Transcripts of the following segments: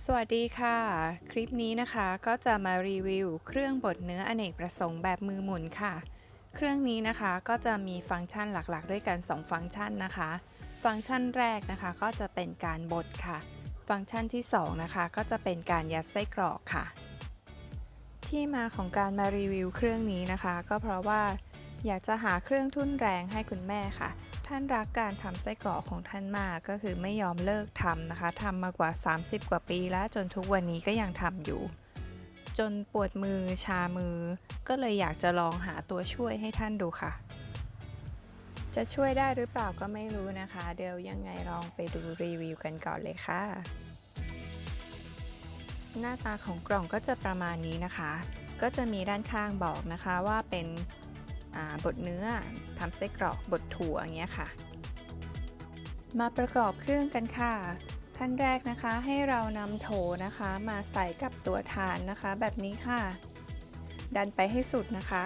สวัสดีค่ะ คลิปนี้นะคะก็จะมารีวิว เครื่องบดเนื้ออเนกประสงค์แบบมือหมุนค่ะ เครื่องนี้นะคะก็จะมีฟังก์ชันหลักๆ ด้วยกัน 2 ฟังก์ชันนะคะ ฟังก์ชันแรกนะคะก็จะเป็นการบดค่ะ ฟังก์ชันที่ 2 นะคะ ก็จะเป็นการยัดไส้กรอกค่ะ ที่มาของการมารีวิว เครื่องนี้นะคะ ก็เพราะว่า อยากจะหาเครื่องทุ่นแรงให้คุณแม่ค่ะ ท่านรักการทำไส้กรอกของท่านมากก็คือไม่ยอมเลิกทำนะคะทำมากว่า 30 กว่าปีแล้วจนทุกวันนี้ก็ยังทำอยู่ จนปวดมือชามือ ก็เลยอยากจะลองหาตัวช่วยให้ท่านดูค่ะ จะช่วยได้หรือเปล่าก็ไม่รู้นะคะ เดี๋ยวยังไงลองไปดูรีวิวกันก่อนเลยค่ะ หน้าตาของกล่องก็จะประมาณนี้นะคะ ก็จะมีด้านข้างบอกนะคะว่าเป็น บดเนื้อทำไส้กรอกบดถั่วอย่างเงี้ยค่ะ มาประกอบเครื่องกันค่ะ ขั้นแรกนะคะให้เรานำโถนะคะ มาใส่กับตัวฐานนะคะ แบบนี้ค่ะ ดันไปให้สุดนะคะ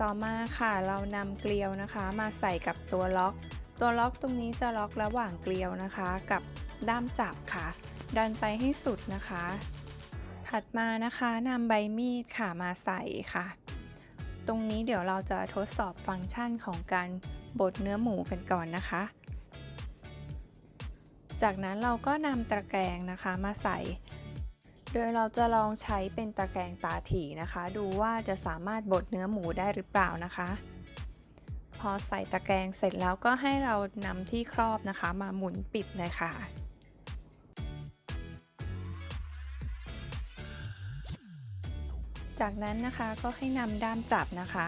ต่อมาค่ะเรานำเกลียวนะคะ มาใส่กับตัวล็อก ตัวล็อกตรงนี้จะล็อกระหว่างเกลียวนะคะ กับด้ามจับค่ะ ดันไปให้สุดนะคะ ถัดมานะคะนำใบมีดค่ะมาใส่ค่ะ ตรงนี้เดี๋ยวเราจะทดสอบฟังก์ชันของการบดเนื้อหมูกันก่อนนะคะ จากนั้นเราก็นำตะแกรงนะคะมาใส่ โดยเราจะลองใช้เป็นตะแกรงตาถี่นะคะ ดูว่าจะสามารถบดเนื้อหมูได้หรือเปล่านะคะ พอใส่ตะแกรงเสร็จแล้วก็ให้เรานำที่ครอบนะคะ มาหมุนปิดเลยค่ะ จากนั้นนะคะก็ให้นำด้ามจับนะคะ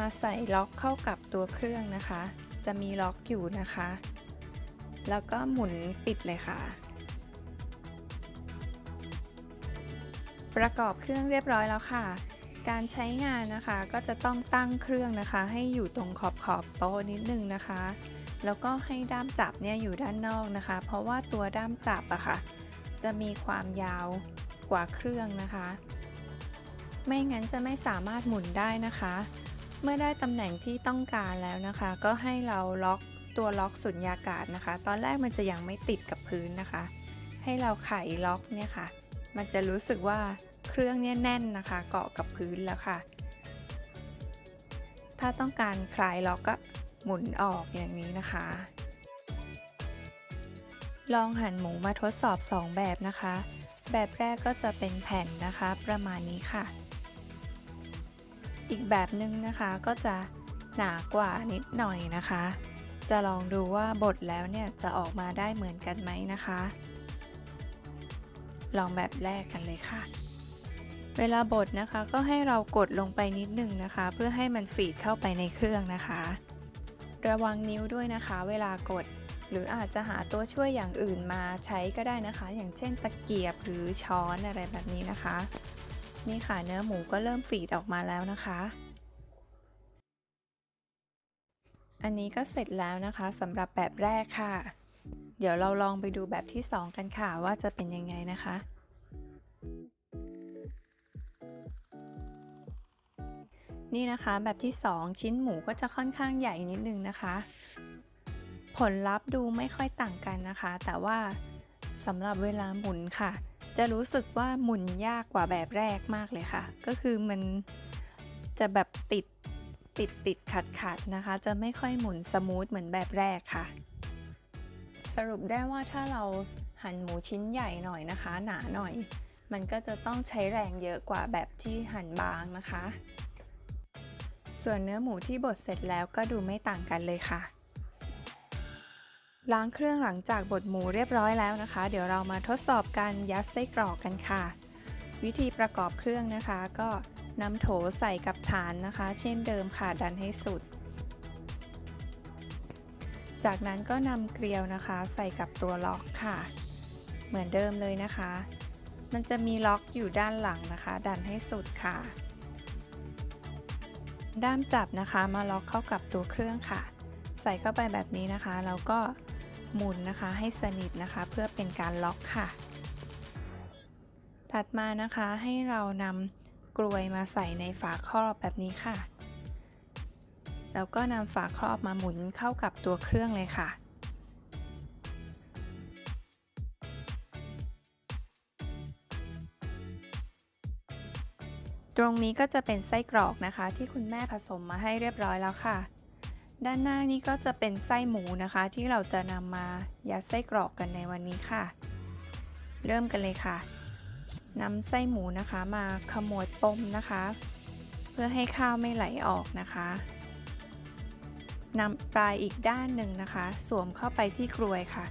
มาใส่ล็อกเข้ากับตัวเครื่องนะคะ จะมีล็อกอยู่นะคะ แล้วก็หมุนปิดเลยค่ะ ประกอบเครื่องเรียบร้อยแล้วค่ะ การใช้งานนะคะก็จะต้องตั้งเครื่องนะคะ ให้อยู่ตรงขอบขอบโต๊ะนิดนึงนะคะ แล้วก็ให้ด้ามจับเนี่ยอยู่ด้านนอกนะคะ เพราะว่าตัวด้ามจับอะค่ะ จะมีความยาวกว่าเครื่องนะคะ ไม่งั้นจะไม่สามารถหมุนได้นะคะ เมื่อได้ตำแหน่งที่ต้องการแล้วนะคะ ก็ให้เราล็อกตัวล็อกสุญญากาศนะคะ ตอนแรกมันจะยังไม่ติดกับพื้นนะคะ ให้เราไขล็อกเนี่ยค่ะ มันจะรู้สึกว่าเครื่องเนี่ยแน่นนะคะ เกาะกับพื้นแล้วค่ะ ถ้าต้องการคลายล็อกก็หมุนออกอย่างนี้นะคะ ลองหั่นหมูมาทดสอบ 2 แบบนะคะ แบบแรกก็จะเป็นแผ่นนะคะ ประมาณนี้ค่ะ อีกแบบหนึ่งนะคะก็จะหนากว่านิดหน่อยนะคะ จะลองดูว่าบดแล้วเนี่ยจะออกมาได้เหมือนกันไหมนะคะ ลองแบบแรกกันเลยค่ะ เวลาบดนะคะก็ให้เรากดลงไปนิดนึงนะคะ เพื่อให้มันฟีดเข้าไปในเครื่องนะคะ ระวังนิ้วด้วยนะคะ เวลากดหรืออาจจะหาตัวช่วยอย่างอื่นมาใช้ก็ได้นะคะ อย่างเช่นตะเกียบหรือช้อนอะไรแบบนี้นะคะ นี่ค่ะเนื้อหมูก็เริ่มฝีดออกมาแล้วนะคะ อันนี้ก็เสร็จแล้วนะคะสำหรับแบบแรกค่ะ เดี๋ยวเราลองไปดูแบบที่ 2 กันค่ะว่าจะเป็นยังไงนะคะนี่นะคะแบบที่ 2 ชิ้นหมูก็จะค่อนข้างใหญ่นิดนึงนะคะ ผลลัพธ์ดูไม่ค่อยต่างกันนะคะ แต่ว่าสำหรับเวลาหมุนค่ะ จะรู้สึกว่าหมุนยากกว่าแบบแรกมากเลยค่ะ ก็คือมันจะแบบติดติดติดขัดขัดนะคะ จะไม่ค่อยหมุนสมูทเหมือนแบบแรกค่ะ สรุปได้ว่าถ้าเราหั่นหมูชิ้นใหญ่หน่อยนะคะ หนาหน่อย มันก็จะต้องใช้แรงเยอะกว่าแบบที่หั่นบางนะคะ ส่วนเนื้อหมูที่บดเสร็จแล้วก็ดูไม่ต่างกันเลยค่ะ ล้างเครื่องหลังจากบดหมูเรียบร้อยแล้วนะคะ เดี๋ยวเรามาทดสอบการยัดไส้กรอกกันค่ะ วิธีประกอบเครื่องนะคะ ก็นำโถใส่กับฐานนะคะ เช่นเดิมค่ะดันให้สุด จากนั้นก็นำเกลียวนะคะ ใส่กับตัวล็อกค่ะ เหมือนเดิมเลยนะคะ มันจะมีล็อกอยู่ด้านหลังนะคะ ดันให้สุดค่ะ ด้ามจับนะคะมาล็อกเข้ากับตัวเครื่องค่ะ ใส่เข้าไปแบบนี้นะคะแล้วก็ หมุนนะคะ ให้สนิทนะคะ เพื่อเป็นการล็อกค่ะ ถัดมานะคะให้เรานำกลวยมาใส่ในฝาครอบแบบนี้ค่ะ แล้วก็นำฝาครอบมาหมุนเข้ากับตัวเครื่องเลยค่ะตรงนี้ก็จะเป็นไส้กรอกนะคะ ที่คุณแม่ผสมมาให้เรียบร้อยแล้วค่ะ ด้านหน้านี้ก็จะเป็นไส้หมูนะคะ ที่เราจะนำมายัดไส้กรอกกันในวันนี้ค่ะ เริ่มกันเลยค่ะนำไส้หมูนะคะมาขมวดปมนะคะ เพื่อให้ข้าวไม่ไหลออกนะคะนำปลายอีกด้านหนึ่งนะคะ สวมเข้าไปที่กรวยค่ะ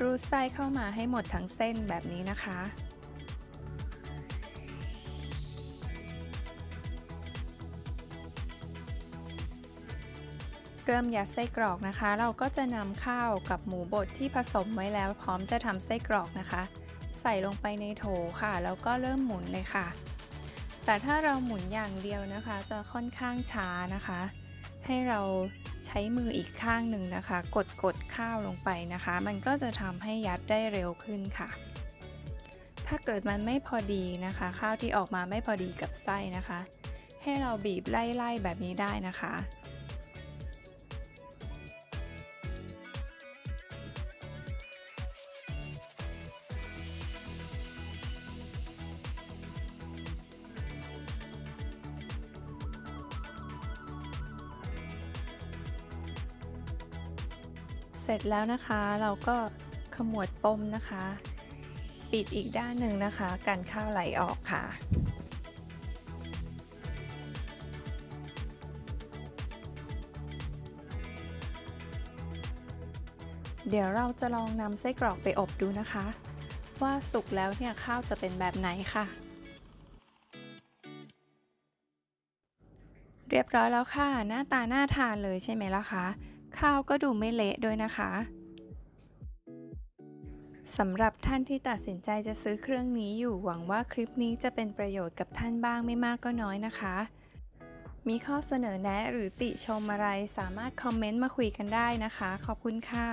รูดไส้เข้ามาให้หมดทั้งเส้นแบบนี้นะคะ เริ่มยัดไส้กรอกนะคะ เราก็จะนำข้าวกับหมูบดที่ผสมไว้แล้วพร้อมจะทำไส้กรอกนะคะ ใส่ลงไปในโถค่ะ แล้วก็เริ่มหมุนเลยค่ะ แต่ถ้าเราหมุนอย่างเดียวนะคะ จะค่อนข้างช้านะคะ ให้เราใช้มืออีกข้างหนึ่งนะคะ กดกดข้าวลงไปนะคะ มันก็จะทำให้ยัดได้เร็วขึ้นค่ะ ถ้าเกิดมันไม่พอดีนะคะ ข้าวที่ออกมาไม่พอดีกับไส้นะคะ ให้เราบีบไล่ๆแบบนี้ได้นะคะ เสร็จแล้วนะคะเราก็ขมวดปมนะคะ ปิดอีกด้านหนึ่งนะคะกันข้าวไหลออกค่ะ เดี๋ยวเราจะลองนำไส้กรอกไปอบดูนะคะ ว่าสุกแล้วเนี่ยข้าวจะเป็นแบบไหนค่ะ เรียบร้อยแล้วค่ะ หน้าตาน่าทานเลยใช่ไหมล่ะคะ ข้าวก็ดูไม่เละด้วยนะคะสำหรับท่านที่ตัดสินใจจะซื้อเครื่องนี้อยู่หวังว่าคลิปนี้จะเป็นประโยชน์กับท่านบ้างไม่มากก็น้อยนะคะ มีข้อเสนอแนะหรือติชมอะไรสามารถคอมเมนต์มาคุยกันได้นะคะ ขอบคุณค่ะ